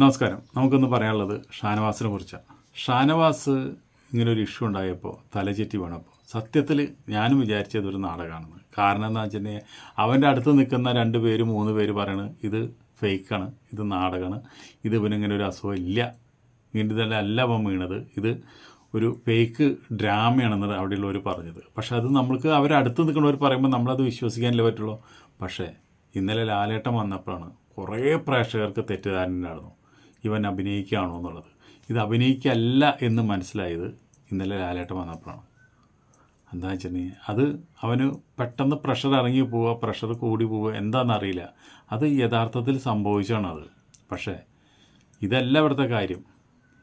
നമസ്കാരം. നമുക്കൊന്ന് പറയാനുള്ളത് ഷാനവാസിനെ കുറിച്ചാണ് ഷാനവാസ് ഇങ്ങനൊരു ഇഷ്യൂ ഉണ്ടായപ്പോൾ തലചെറ്റി വീണപ്പോൾ സത്യത്തിൽ ഞാനും വിചാരിച്ചത് ഒരു നാടകമാണെന്ന് കാരണം എന്താ വെച്ചിട്ടുണ്ടെങ്കിൽ അവന്റെ അടുത്ത് നിൽക്കുന്ന രണ്ട് പേര് മൂന്ന് പേര് പറയണത് ഇത് ഫേക്കാണ് ഇത് നാടകമാണ് ഇത് ഇവനിങ്ങനെ ഒരു അസുഖം ഇല്ല. ഇങ്ങനെ ഇതല്ല അല്ല അവൻ വീണത്. ഇത് ഒരു ഫേക്ക് ഡ്രാമയാണെന്ന് അവിടെയുള്ളവർ പറഞ്ഞത്. പക്ഷെ അത് നമ്മൾക്ക് അവരടുത്ത് നിൽക്കുന്നവർ പറയുമ്പോൾ നമ്മളത് വിശ്വസിക്കാനല്ലേ പറ്റുള്ളൂ. പക്ഷേ ഇന്നലെ ലാലേട്ടം വന്നപ്പോഴാണ് കുറേ പ്രേക്ഷകർക്ക് തെറ്റിദ്ധാരണ ഉണ്ടായിരുന്നു. ഇവൻ അഭിനയിക്കുകയാണോ എന്നുള്ളത്. ഇത് അഭിനയിക്കല്ല എന്ന് മനസ്സിലായത് ഇന്നലെ ലാലേട്ടൻ വന്നപ്പോഴാണ്. എന്താ വെച്ചിട്ടുണ്ടെങ്കിൽ അത് അവന് പെട്ടെന്ന് പ്രഷർ ഇറങ്ങി പോവുക പ്രഷർ കൂടി പോവുക എന്താണെന്നറിയില്ല അത് യഥാർത്ഥത്തിൽ സംഭവിച്ചാണ് അത് പക്ഷേ ഇതല്ല ഇവിടുത്തെ കാര്യം.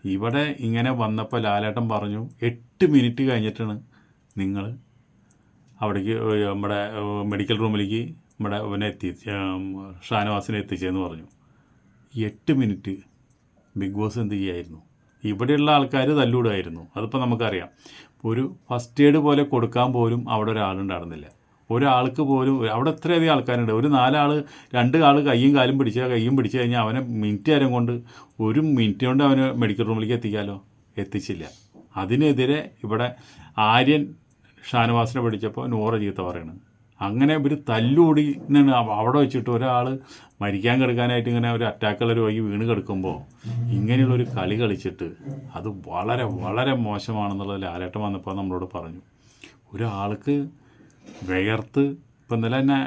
ഇവിടെ ഇങ്ങനെ വന്നപ്പോൾ ലാലേട്ടൻ പറഞ്ഞു എട്ട് മിനിറ്റ് കഴിഞ്ഞിട്ടാണ് നിങ്ങൾ അവിടേക്ക് നമ്മുടെ മെഡിക്കൽ റൂമിലേക്ക് നമ്മുടെ അവനെ എത്തി ഷാനവാസിനെ എത്തിച്ചതെന്ന് പറഞ്ഞു. എട്ട് മിനിറ്റ് ബിഗ് ബോസ് എന്ത് ചെയ്യായിരുന്നു? ഇവിടെയുള്ള ആൾക്കാർ തല്ലൂടായിരുന്നു. അതിപ്പോൾ നമുക്കറിയാം. ഒരു ഫസ്റ്റ് എയ്ഡ് പോലെ കൊടുക്കാൻ പോലും അവിടെ ഒരാളുണ്ടായിരുന്നില്ല. ഒരാൾക്ക് പോലും അവിടെ എത്രയധികം ആൾക്കാരുണ്ട്. ഒരു നാലാൾ രണ്ട് ആൾ കയ്യും കാലും പിടിച്ച കയ്യും പിടിച്ചു കഴിഞ്ഞാൽ അവനെ മിനിറ്റ് നേരം കൊണ്ട് ഒരു മിനിറ്റ് കൊണ്ട് അവനെ മെഡിക്കൽ റൂമിലേക്ക് എത്തിക്കാമല്ലോ എത്തിച്ചില്ല. അതിനെതിരെ ഇവിടെ ആര്യൻ ഷാനവാസിനെ പിടിച്ചപ്പോൾ നൂറ ചീത്ത പറയണത് അങ്ങനെ ഇവർ തല്ലുകൂടി അവിടെ വെച്ചിട്ട് ഒരാൾ മരിക്കാൻ കിടക്കാനായിട്ട് ഇങ്ങനെ ഒരു അറ്റാക്കുള്ള രോഗി വീണ് കിടക്കുമ്പോൾ ഇങ്ങനെയുള്ളൊരു കളി കളിച്ചിട്ട് അത് വളരെ വളരെ മോശമാണെന്നുള്ളത് ലാലേട്ടം വന്നപ്പോൾ നമ്മളോട് പറഞ്ഞു. ഒരാൾക്ക് വിയർത്ത് ഇപ്പം ഇന്നലെ തന്നെ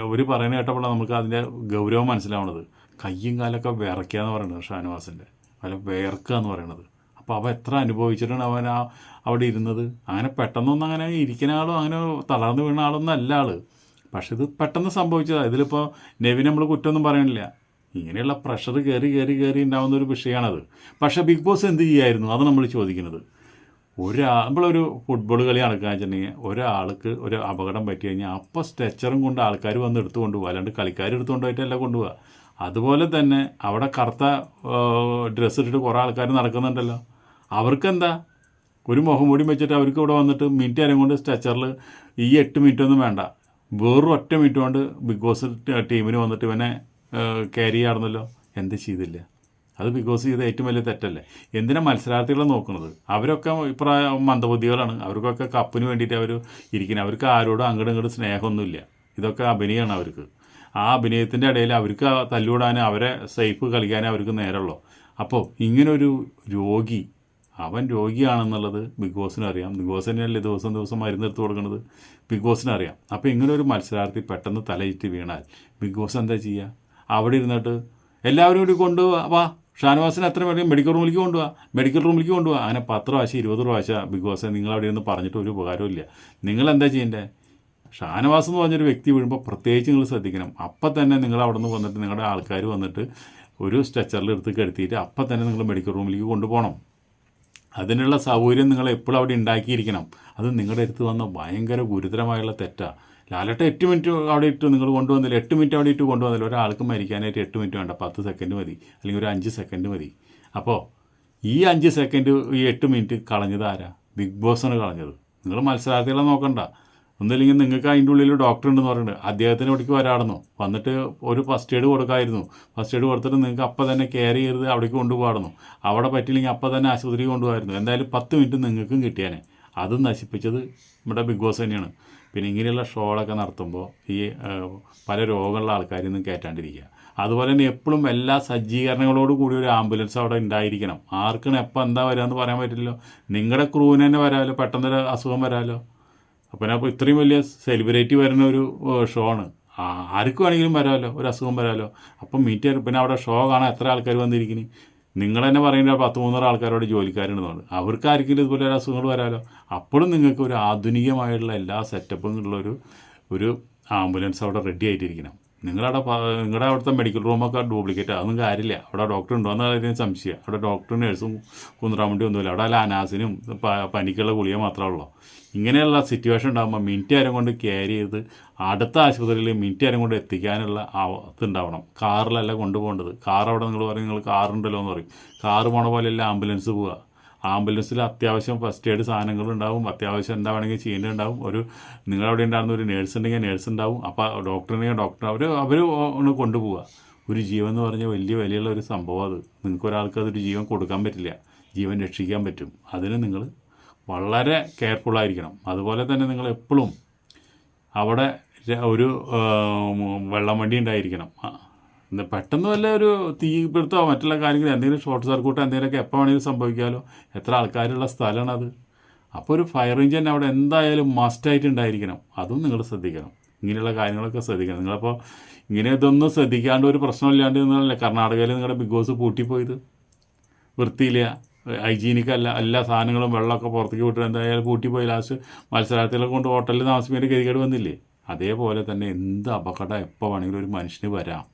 അവർ പറയുന്ന കേട്ടപ്പോഴാണ് നമുക്ക് അതിന്റെ ഗൗരവം മനസ്സിലാവുന്നത് കയ്യും കാലൊക്കെ വിറയ്ക്കുക എന്ന് പറയുന്നത് ഷാനവാസിന്റെ അല്ല വിയർക്കുക എന്ന് പറയുന്നത് അപ്പോൾ അവൻ എത്ര അനുഭവിച്ചിട്ടാണ് അവൻ ആ അവിടെ ഇരുന്നത്? അങ്ങനെ പെട്ടെന്നൊന്നും അങ്ങനെ ഇരിക്കുന്ന ആളോ അങ്ങനെ തളർന്നു വീണ ആളൊന്നും അല്ല ആൾ. പക്ഷെ ഇത് പെട്ടെന്ന് സംഭവിച്ചതാണ് ഇതിലിപ്പോൾ നെവിൻ നമ്മൾ കുറ്റമൊന്നും പറയണില്ല. ഇങ്ങനെയുള്ള പ്രഷർ കയറി കയറി കയറി ഉണ്ടാകുന്ന ഒരു വിഷയമാണത് പക്ഷേ ബിഗ് ബോസ് എന്ത് ചെയ്യായിരുന്നു? അത് നമ്മൾ ചോദിക്കുന്നത്. ഒരാ നമ്മളൊരു ഫുട്ബോൾ കളി നടക്കുക വെച്ചിട്ടുണ്ടെങ്കിൽ ഒരാൾക്ക് ഒരു അപകടം പറ്റി കഴിഞ്ഞാൽ അപ്പോൾ സ്ട്രെച്ചറും കൊണ്ട് ആൾക്കാർ വന്ന് എടുത്തു കൊണ്ടുപോകുക അല്ലാണ്ട് കളിക്കാർ എടുത്തുകൊണ്ട് പോയിട്ടല്ല കൊണ്ടുപോകുക അതുപോലെ തന്നെ അവിടെ കറുത്ത ഡ്രസ്സ് ഇട്ടിട്ട് കുറേ ആൾക്കാർ നടക്കുന്നുണ്ടല്ലോ. അവർക്കെന്താ? ഒരു മുഖം മൂടി വെച്ചിട്ട് അവർക്ക് ഇവിടെ വന്നിട്ട് മിനിറ്റ് നേരം കൊണ്ട് സ്ട്രെച്ചറിൽ ഈ എട്ട് മിനിറ്റ് ഒന്നും വേണ്ട. വേറൊരു ഒറ്റ മിനിറ്റ് കൊണ്ട് ബിഗ് ബോസ് ടീമിന് വന്നിട്ട് ഇവനെ ക്യാരി ചെയ്യാറുന്നല്ലോ എന്ത് ചെയ്തില്ല. അത് ബിഗ് ബോസ് ചെയ്ത ഏറ്റവും വലിയ തെറ്റല്ലേ? എന്തിനാ മത്സരാർത്ഥികളെ നോക്കുന്നത്? അവരൊക്കെ ഇപ്രായം മന്ദബുദ്ധികളാണ്. അവർക്കൊക്കെ കപ്പിന് വേണ്ടിയിട്ട് അവർ ഇരിക്കുന്നത് അവർക്ക് ആരോടും അങ്ങോട്ടും ഇങ്ങോട്ടും സ്നേഹമൊന്നുമില്ല. ഇതൊക്കെ അഭിനയമാണ് അവർക്ക്. ആ അഭിനയത്തിന്റെ ഇടയിൽ അവർക്ക് തല്ലുവിടാനും അവരെ സേഫ് കളിക്കാനേ അവർക്ക് നേരമുള്ളൂ. അപ്പോൾ ഇങ്ങനൊരു രോഗി അവൻ രോഗിയാണെന്നുള്ളത് ബിഗ് ബോസിന് അറിയാം. ബിഗ് ബോസ് തന്നെയല്ലേ ദിവസം ദിവസം മരുന്നെടുത്ത് കൊടുക്കുന്നത് ബിഗ് ബോസിന് അറിയാം. അപ്പോൾ ഇങ്ങനെ ഒരു മത്സരാർത്ഥി പെട്ടെന്ന് തലയിട്ട് വീണാൽ ബിഗ് ബോസ് എന്താ ചെയ്യുക അവിടെ ഇരുന്നിട്ട് എല്ലാവരും കൂടി കൊണ്ടുപോവാ ഷാനവാസിന് എത്ര വേണമെങ്കിൽ മെഡിക്കൽ റൂമിലേക്ക് കൊണ്ടുപോവാ മെഡിക്കൽ റൂമിലേക്ക് കൊണ്ടുപോവാ അങ്ങനെ പത്ത് പ്രാവശ്യം ഇരുപത് പ്രാവശ്യം ബിഗ് ബോസ് നിങ്ങൾ അവിടെ ഇരുന്ന് പറഞ്ഞിട്ട് ഒരു ഉപകാരമില്ല നിങ്ങൾ എന്താ ചെയ്യേണ്ടത് ഷാനവാസ് എന്ന് പറഞ്ഞൊരു വ്യക്തി വീഴുമ്പോൾ പ്രത്യേകിച്ച് നിങ്ങൾ ശ്രദ്ധിക്കണം. അപ്പം തന്നെ നിങ്ങൾ അവിടെ നിന്ന് വന്നിട്ട് നിങ്ങളുടെ ആൾക്കാർ വന്നിട്ട് ഒരു സ്ട്രെച്ചറിൽ എടുത്ത് കെടുത്തിയിട്ട് അപ്പം തന്നെ നിങ്ങൾ മെഡിക്കൽ റൂമിലേക്ക് കൊണ്ടുപോകണം. അതിനുള്ള സൗകര്യം നിങ്ങൾ എപ്പോഴും അവിടെ ഉണ്ടാക്കിയിരിക്കണം. അത് നിങ്ങളുടെ അടുത്ത് വന്ന ഭയങ്കര ഗുരുതരമായുള്ള തെറ്റാണ് ലാലട്ട എട്ട് മിനിറ്റ് അവിടെ ഇട്ട് നിങ്ങൾ കൊണ്ടുവന്നില്ല. എട്ട് മിനിറ്റ് അവിടെ ഇട്ട് കൊണ്ടുവന്നില്ല. ഒരാൾക്ക് മരിക്കാനായിട്ട് എട്ട് മിനിറ്റ് വേണ്ട. പത്ത് സെക്കൻഡ് മതി. അല്ലെങ്കിൽ ഒരു അഞ്ച് സെക്കൻഡ് മതി. അപ്പോൾ ഈ അഞ്ച് സെക്കൻഡ് ഈ എട്ട് മിനിറ്റ് കളഞ്ഞത് ആരാ? ബിഗ് ബോസാണ് കളഞ്ഞത്. നിങ്ങൾ മത്സരാർത്ഥികളെ നോക്കണ്ട. ഒന്നില്ലെങ്കിൽ നിങ്ങൾക്ക് അതിന്റെ ഉള്ളിൽ ഡോക്ടർ ഉണ്ടെന്ന് പറയുന്നുണ്ട് അദ്ദേഹത്തിന് ഇവിടേക്ക് വരാടുന്നു വന്നിട്ട് ഒരു ഫസ്റ്റ് എയ്ഡ് കൊടുക്കായിരുന്നു. ഫസ്റ്റ് എയ്ഡ് കൊടുത്തിട്ട് നിങ്ങൾക്ക് അപ്പം തന്നെ കെയർ ചെയ്ത് അവിടേക്ക് കൊണ്ടുപോകണം അവിടെ പറ്റില്ലെങ്കിൽ അപ്പം തന്നെ ആശുപത്രി കൊണ്ടുപോകായിരുന്നു എന്തായാലും പത്ത് മിനിറ്റ് നിങ്ങൾക്കും കിട്ടിയാനെ. അത് നശിപ്പിച്ചത് നമ്മുടെ ബിഗ് ബോസ് തന്നെയാണ്. പിന്നെ ഇങ്ങനെയുള്ള ഷോകളൊക്കെ നടത്തുമ്പോൾ ഈ പല രോഗമുള്ള ആൾക്കാരിൽ നിന്നും കയറ്റാണ്ടിരിക്കുക അതുപോലെ തന്നെ എപ്പോഴും എല്ലാ സജ്ജീകരണങ്ങളോട് കൂടി ഒരു ആംബുലൻസ് അവിടെ ഉണ്ടായിരിക്കണം. ആർക്കാണ് എപ്പോൾ എന്താ വരിക എന്ന് പറയാൻ പറ്റില്ലല്ലോ. നിങ്ങളുടെ ക്രൂവിന് തന്നെ വരാമല്ലോ. പെട്ടെന്നൊരു അസുഖം വരാമല്ലോ. അപ്പം അപ്പോൾ ഇത്രയും വലിയ സെലിബ്രിറ്റി വരുന്ന ഒരു ഷോ ആണ്. ആർക്ക് വേണമെങ്കിലും വരാമല്ലോ ഒരു അസുഖം വരാമല്ലോ അപ്പം മീറ്റ് ചെയ്യാൻ പിന്നെ അവിടെ ഷോ കാണാൻ എത്ര ആൾക്കാർ വന്നിരിക്കുന്നു? നിങ്ങൾ തന്നെ പറയുന്ന പത്ത് മൂന്നര ആൾക്കാരോട് ജോലിക്കാരുണ്ടെന്നാണ് അവർക്ക് ആർക്കെങ്കിലും ഇതുപോലെ ഒരു അസുഖങ്ങൾ വരാമല്ലോ അപ്പോഴും നിങ്ങൾക്ക് ഒരു ആധുനികമായിട്ടുള്ള എല്ലാ സെറ്റപ്പും ഉള്ളൊരു ഒരു ആംബുലൻസ് അവിടെ റെഡി ആയിട്ടിരിക്കണം. നിങ്ങളവിടെ നിങ്ങളുടെ അവിടുത്തെ മെഡിക്കൽ റൂമൊക്കെ ഡ്യൂപ്ലിക്കേറ്റ് അതൊന്നും കാര്യമില്ല. അവിടെ ഡോക്ടർ ഉണ്ടോ എന്നതിന് സംശയം അവിടെ ഡോക്ടറും നേഴ്സും കുന്തറാൻ വേണ്ടി ഒന്നുമില്ല. അവിടെ അല്ല അനാസിനും പനിക്കുള്ള ഗുളിക മാത്രമേ ഉള്ളൂ. ഇങ്ങനെയുള്ള സിറ്റുവേഷൻ ഉണ്ടാകുമ്പോൾ മിനിറ്റ് നേരം കൊണ്ട് ക്യാരി ചെയ്ത് അടുത്ത ആശുപത്രിയിൽ മിനിറ്റ് നേരം കൊണ്ട് എത്തിക്കാനുള്ള ഇതുണ്ടാവണം കാറിലല്ല കൊണ്ടുപോകേണ്ടത്. കാർ അവിടെ നിങ്ങൾ പറയും നിങ്ങൾ കാറുണ്ടല്ലോ എന്ന് പറയും. കാറ് പോണ പോലെയല്ല ആംബുലൻസ് പോവുക. ആംബുലൻസിൽ അത്യാവശ്യം ഫസ്റ്റ് എയ്ഡ് സാധനങ്ങളുണ്ടാവും. അത്യാവശ്യം എന്താ വേണമെങ്കിൽ ചെയ്യേണ്ടതുണ്ടാവും. ഒരു നിങ്ങളവിടെ ഉണ്ടായിരുന്ന ഒരു നേഴ്സ് ഉണ്ടെങ്കിൽ നേഴ്സ് ഉണ്ടാവും. അപ്പോൾ ഡോക്ടറിനെങ്കിൽ ഡോക്ടർ അവർ അവർ ഒന്ന് കൊണ്ടുപോവുക. ഒരു ജീവൻ എന്ന് പറഞ്ഞാൽ വലിയ വിലയുള്ള ഒരു സംഭവം അത്. നിങ്ങൾക്ക് ഒരാൾക്ക് അതൊരു ജീവൻ കൊടുക്കാൻ പറ്റില്ല. ജീവൻ രക്ഷിക്കാൻ പറ്റും. അതിന് നിങ്ങൾ വളരെ കെയർഫുള്ളായിരിക്കണം അതുപോലെ തന്നെ നിങ്ങൾ എപ്പോഴും അവിടെ ഒരു വെള്ളം വണ്ടി ഉണ്ടായിരിക്കണം. പെട്ടെന്ന് വല്ല ഒരു തീപിടുത്തോ മറ്റുള്ള കാര്യങ്ങൾ എന്തെങ്കിലും ഷോർട്ട് സർക്യൂട്ടോ എന്തെങ്കിലുമൊക്കെ എപ്പോൾ വേണമെങ്കിലും സംഭവിക്കാമല്ലോ എത്ര ആൾക്കാരുള്ള സ്ഥലമാണ് അത്. അപ്പോൾ ഒരു ഫയർ എഞ്ചിൻ അവിടെ എന്തായാലും മസ്റ്റായിട്ട് ഉണ്ടായിരിക്കണം. അതും നിങ്ങൾ ശ്രദ്ധിക്കണം. ഇങ്ങനെയുള്ള കാര്യങ്ങളൊക്കെ ശ്രദ്ധിക്കണം. നിങ്ങളിപ്പോൾ ഇങ്ങനെ ഇതൊന്നും ശ്രദ്ധിക്കാണ്ട് ഒരു പ്രശ്നമില്ലാണ്ട് നിങ്ങളല്ലേ കർണാടകയിൽ നിങ്ങളുടെ ബിഗ് ബോസ് പൂട്ടിപ്പോയത്? വൃത്തിയില്ല ഹൈജീനിക് അല്ല എല്ലാ സാധനങ്ങളും വെള്ളമൊക്കെ പുറത്തേക്ക് വിട്ടിട്ട് എന്തായാലും പൂട്ടിപ്പോയി. ലാസ്റ്റ് മത്സരാർത്ഥികളെ കൊണ്ട് ഹോട്ടലിൽ താമസിക്കേണ്ടി ഗതികേട് വന്നില്ലേ? അതേപോലെ തന്നെ എന്ത് അപകടം എപ്പോൾ വേണമെങ്കിലും ഒരു മനുഷ്യന് വരാം.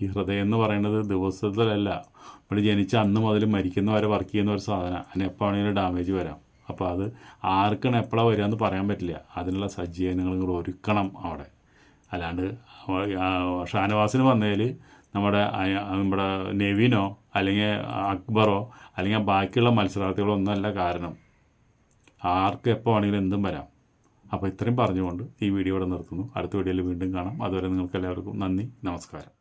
ഈ ഹൃദയം എന്ന് പറയുന്നത് ദിവസത്തിലല്ല. നമ്മൾ ജനിച്ച അന്ന് മുതൽ മരിക്കുന്ന വരെ വർക്ക് ചെയ്യുന്ന ഒരു സാധനം. അതിന് എപ്പോൾ ആണെങ്കിലും ഡാമേജ് വരാം. അപ്പോൾ അത് ആർക്കാണ് എപ്പോഴാണ് വരിക എന്ന് പറയാൻ പറ്റില്ല. അതിനുള്ള സജ്ജീകരണങ്ങൾ നിങ്ങൾ ഒരുക്കണം അവിടെ. അല്ലാണ്ട് ഷാനവാസിന് വന്നതിൽ നമ്മുടെ നമ്മുടെ നെവിനോ അല്ലെങ്കിൽ അക്ബറോ അല്ലെങ്കിൽ ബാക്കിയുള്ള മത്സരാർത്ഥികളോ ഒന്നുമല്ല കാരണം. ആർക്ക് എപ്പോൾ വേണമെങ്കിലും എന്തും വരാം. അപ്പോൾ ഇത്രയും പറഞ്ഞുകൊണ്ട് ഈ വീഡിയോ ഇവിടെ നിർത്തുന്നു. അടുത്ത വീഡിയോയിൽ വീണ്ടും കാണാം. അതുവരെ നിങ്ങൾക്ക് എല്ലാവർക്കും നന്ദി നമസ്കാരം.